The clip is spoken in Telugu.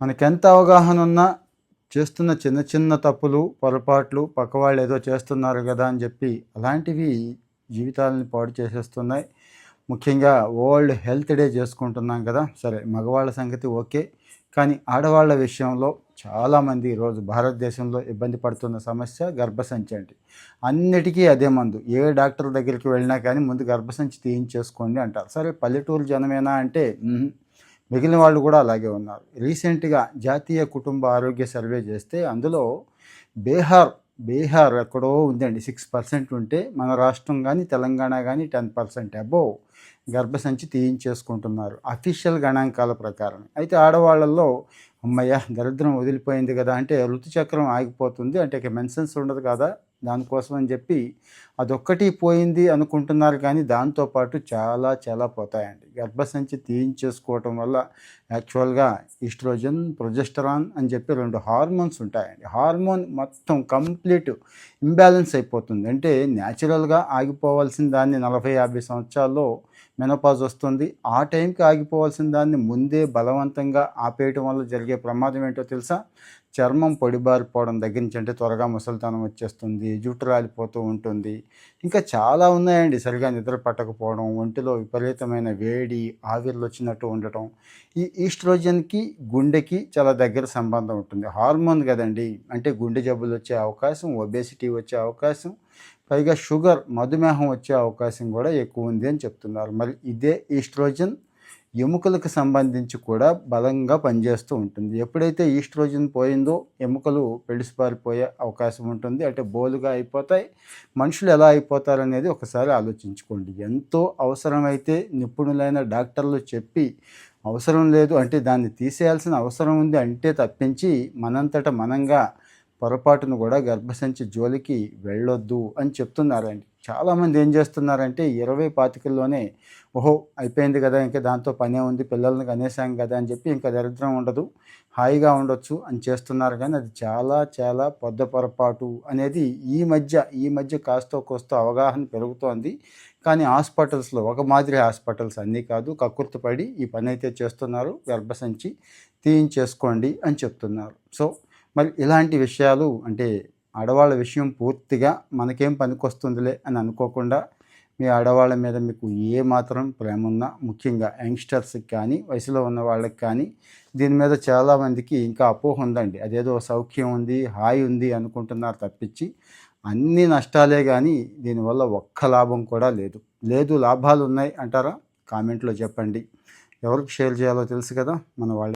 మనకెంత అవగాహన ఉన్నా చేస్తున్న చిన్న చిన్న తప్పులు పొరపాట్లు పక్కవాళ్ళు ఏదో చేస్తున్నారు కదా అని చెప్పి అలాంటివి జీవితాలను పాడు చేసేస్తున్నాయి. ముఖ్యంగా వరల్డ్ హెల్త్ డే చేసుకుంటున్నాం కదా. సరే మగవాళ్ళ సంగతి ఓకే. కానీ ఆడవాళ్ళ విషయంలో చాలామంది ఈరోజు భారతదేశంలో ఇబ్బంది పడుతున్న సమస్య గర్భసంచి అండి. అన్నిటికీ అదే మందు. ఏ డాక్టర్ దగ్గరికి వెళ్ళినా కానీ ముందు గర్భసంచి తీయించేసుకోండి అంటారు. సరే పల్లెటూరు జనమేనా అంటే మిగిలిన వాళ్ళు కూడా అలాగే ఉన్నారు. రీసెంట్గా జాతీయ కుటుంబ ఆరోగ్య సర్వే చేస్తే అందులో బీహార్ బీహార్ ఎక్కడో ఉందండి సిక్స్ పర్సెంట్ ఉంటే మన రాష్ట్రం కానీ తెలంగాణ కానీ టెన్ పర్సెంట్ అబోవ్ గర్భసంచి తీయించేసుకుంటున్నారు. అఫీషియల్ గణాంకాల ప్రకారం. అయితే ఆడవాళ్ళల్లో అమ్మయ్య దరిద్రం వదిలిపోయింది కదా అంటే ఋతుచక్రం ఆగిపోతుంది. అంటే ఇక మెన్సెన్స్ ఉండదు కదా. దానికోసం అని చెప్పి అదొక్కటి పోయింది అనుకుంటున్నారు కానీ దాంతోపాటు చాలా చాలా పోతాయండి. గర్భసంచి తీయించేసుకోవటం వల్ల యాక్చువల్గా ఈస్ట్రోజన్ ప్రొజెస్టరాన్ అని చెప్పి రెండు హార్మోన్స్ ఉంటాయండి. హార్మోన్ మొత్తం కంప్లీట్ ఇంబ్యాలెన్స్ అయిపోతుంది. అంటే న్యాచురల్గా ఆగిపోవాల్సిన దాన్ని నలభై యాభై సంవత్సరాల్లో మెనోపాజ్ వస్తుంది. ఆ టైంకి ఆగిపోవాల్సిన దాన్ని ముందే బలవంతంగా ఆపేయటం వల్ల జరిగే ప్రమాదం ఏంటో తెలుసా? చర్మం పొడిబారిపోవడం దగ్గర నుంచి అంటే త్వరగా ముసలితనం వచ్చేస్తుంది జుట్టు రాలిపోతూ ఉంటుంది. ఇంకా చాలా ఉన్నాయండి సరిగా నిద్ర పట్టకపోవడం ఒంటిలో విపరీతమైన వేడి ఆవిర్లు వచ్చినట్టు ఉండటం. ఈ ఈస్ట్రోజన్కి గుండెకి చాలా దగ్గర సంబంధం ఉంటుంది. హార్మోన్ కదండి అంటే గుండె జబ్బులు వచ్చే అవకాశం ఒబేసిటీ వచ్చే అవకాశం పైగా షుగర్ మధుమేహం వచ్చే అవకాశం కూడా ఎక్కువ ఉంది అని చెప్తున్నారు. మరి ఇదే ఈస్ట్రోజన్ ఎముకలకు సంబంధించి కూడా బలంగా పనిచేస్తూ ఉంటుంది. ఎప్పుడైతే ఈస్ట్రోజన్ పోయిందో ఎముకలు పెడిసిపారిపోయే అవకాశం ఉంటుంది. అంటే బోలుగా అయిపోతాయి. మనుషులు ఎలా అయిపోతారనేది ఒకసారి ఆలోచించుకోండి. ఎంతో అవసరమైతే నిపుణులైన డాక్టర్లు చెప్పి అవసరం లేదు అంటే దాన్ని తీసేయాల్సిన అవసరం ఉంది అంటే తప్పించి మనంతట మనంగా పొరపాటును కూడా గర్భసంచి జోలికి వెళ్ళొద్దు అని చెప్తున్నారండి. చాలామంది ఏం చేస్తున్నారంటే ఇరవై పాతికల్లోనే ఓహో అయిపోయింది కదా ఇంకా దాంతో పనే ఉంది పిల్లల్ని కనేసాం కదా అని చెప్పి ఇంకా దరిద్రం ఉండదు హాయిగా ఉండొచ్చు అని చేస్తున్నారు. కానీ అది చాలా చాలా పొద్ద పొరపాటు అనేది ఈ మధ్య ఈ మధ్య కాస్తో కోస్తో అవగాహన పెరుగుతోంది. కానీ హాస్పిటల్స్లో ఒక మాదిరి హాస్పిటల్స్ అన్నీ కాదు కక్కుర్తిపడి ఈ పని అయితే చేస్తున్నారు గర్భసంచి తీయించేసుకోండి అని చెప్తున్నారు. సో మరి ఇలాంటి విషయాలు అంటే ఆడవాళ్ళ విషయం పూర్తిగా మనకేం పనికొస్తుందిలే అని అనుకోకుండా మీ ఆడవాళ్ళ మీద మీకు ఏ మాత్రం ప్రేమ ఉన్నా ముఖ్యంగా యంగ్స్టర్స్కి కానీ వయసులో ఉన్న వాళ్ళకి కానీ దీని మీద చాలామందికి ఇంకా అపోహ ఉందండి. అదేదో సౌఖ్యం ఉంది హాయి ఉంది అనుకుంటున్నారు తప్పించి అన్ని నష్టాలే కానీ దీనివల్ల ఒక్క లాభం కూడా లేదు. లేదు లాభాలు ఉన్నాయి అంటారా? కామెంట్లో చెప్పండి. ఎవరికి షేర్ చేయాలో తెలుసు కదా మన వాళ్ళ